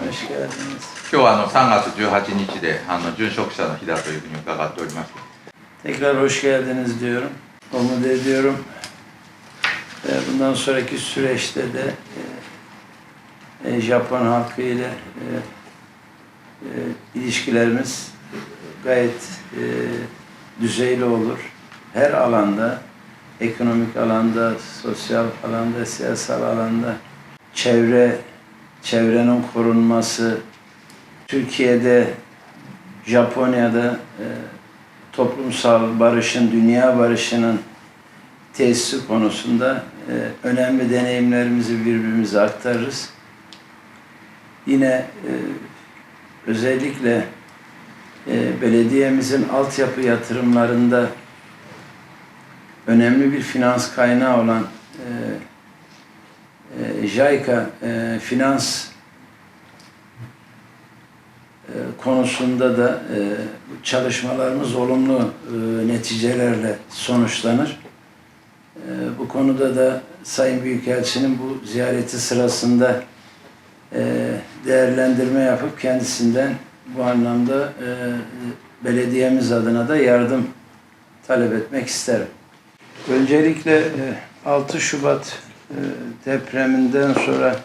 Hoş geldiniz. 今日はあの3月18日であの殉職者の日だというふうに伺っております。 Tekrar hoş geldiniz diyorum. Umut ediyorum. E, Bundan sonraki süreçte de e, e, Japon halkı ile e, e, ilişkilerimiz gayet e, düzeyli olur. Her alanda, ekonomik alanda, sosyal alanda, siyasal alanda, çevre, çevrenin korunması, Türkiye'de, Japonya'da e, toplumsal barışın, dünya barışının tesisi konusunda e, önemli deneyimlerimizi birbirimize aktarırız. Yine e, özellikle e, belediyemizin altyapı yatırımlarında önemli bir finans kaynağı olan e, JICA e, finans e, konusunda da e, çalışmalarımız olumlu e, neticelerle sonuçlanır. E, Bu konuda da Sayın Büyükelçinin bu ziyareti sırasında e, değerlendirme yapıp kendisinden bu anlamda e, belediyemiz adına da yardım talep etmek isterim. Öncelikle e, 6 Şubat e, depreminden sonra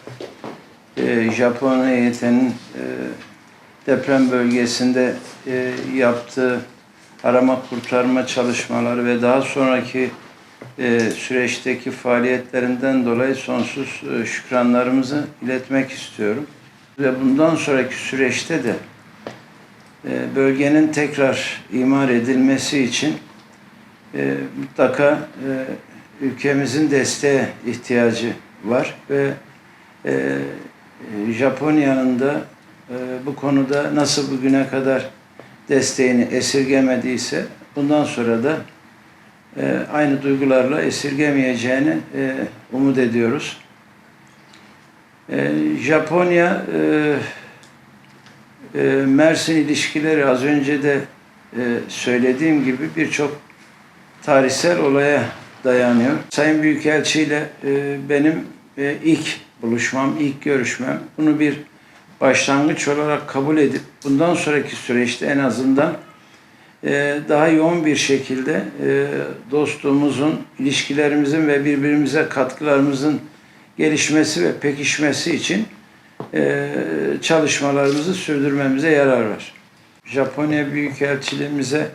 e, Japon heyetinin e, deprem bölgesinde e, yaptığı arama kurtarma çalışmaları ve daha sonraki süreçteki faaliyetlerinden dolayı sonsuz şükranlarımızı iletmek istiyorum. Ve bundan sonraki süreçte de bölgenin tekrar imar edilmesi için mutlaka ülkemizin desteğe ihtiyacı var ve e, Japonya'nın da e, bu konuda nasıl bugüne kadar desteğini esirgemediyse bundan sonra da e, aynı duygularla esirgemeyeceğini e, umut ediyoruz. E, Japonya e, e, Mersin ilişkileri az önce de e, söylediğim gibi birçok tarihsel olaya dayanıyor. Sayın Büyükelçi ile e, benim e, ilk buluşmam, ilk görüşmem bunu bir başlangıç olarak kabul edip bundan sonraki süreçte en azından e, daha yoğun bir şekilde e, dostluğumuzun, ilişkilerimizin ve birbirimize katkılarımızın gelişmesi ve pekişmesi için e, çalışmalarımızı sürdürmemize yarar var. Japonya Büyükelçiliğimize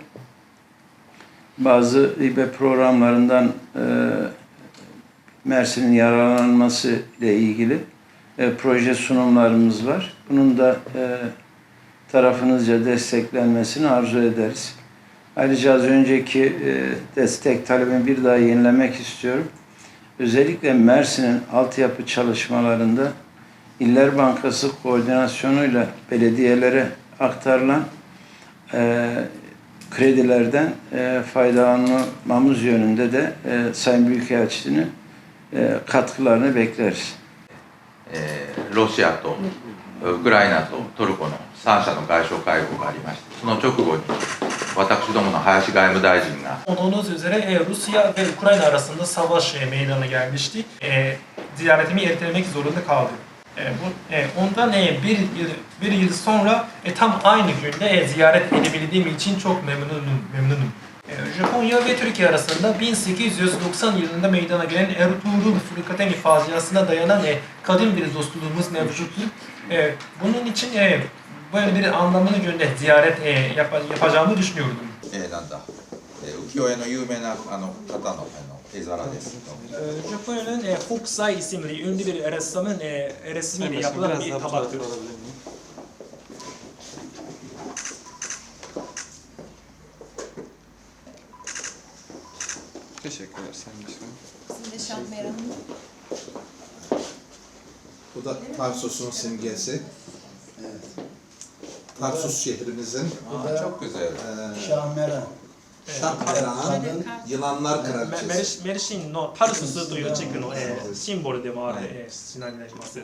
bazı İBE programlarından e, Mersin'in yararlanması ile ilgili e, proje sunumlarımız var. Bunun da e, tarafınızca desteklenmesini arzu ederiz. Ayrıca az önceki e, destek talebimi bir daha yenilemek istiyorum. Özellikle Mersin'in altyapı çalışmalarında İller Bankası koordinasyonuyla belediyelere aktarılan e, kredilerden e, faydalanmamız yönünde de e, Sayın Büyükelçinin e, katkılarını bekleriz. えーロシアとウクライナとトルコの3者の外相会合がありましてその直後に私どもの林外務大臣が Olduğunuz üzere e, Rusya ve Ukrayna arasında savaş e, meydana gelmişti. E, ziyaretimi ertelemek zorunda kaldım. E, bu, e, onda neye bir yıl bir yıl sonra e, tam aynı günde e, ziyaret edebildiğim için çok memnunum. memnunum. E, Japonya ve Türkiye arasında 1890 yılında meydana gelen Ertuğrul Fırkateni faciasına dayanan e, kadim bir dostluğumuz mevcuttur. E, bunun için e, böyle bir anlamlı günde ziyaret e, yap, yapacağımı düşünüyordum. Eylanda. 浮世絵の有名なあの方のあの絵皿です。 Ee, Japonya'nın e, Hokusai isimli ünlü bir ressamın e, resmiyle yapılan bir tabaktır. Teşekkürler Sayın Başkanım. Sizin de Şahmeran Hanım. Bu da Tarsus'un simgesi. Tarsus şehrimizin Aa, çok güzel. e, Şahmeran. サカラン、イランナルカメメルシメルシンのタルススという地区の、えー、シンボルでもある、えー、品になります。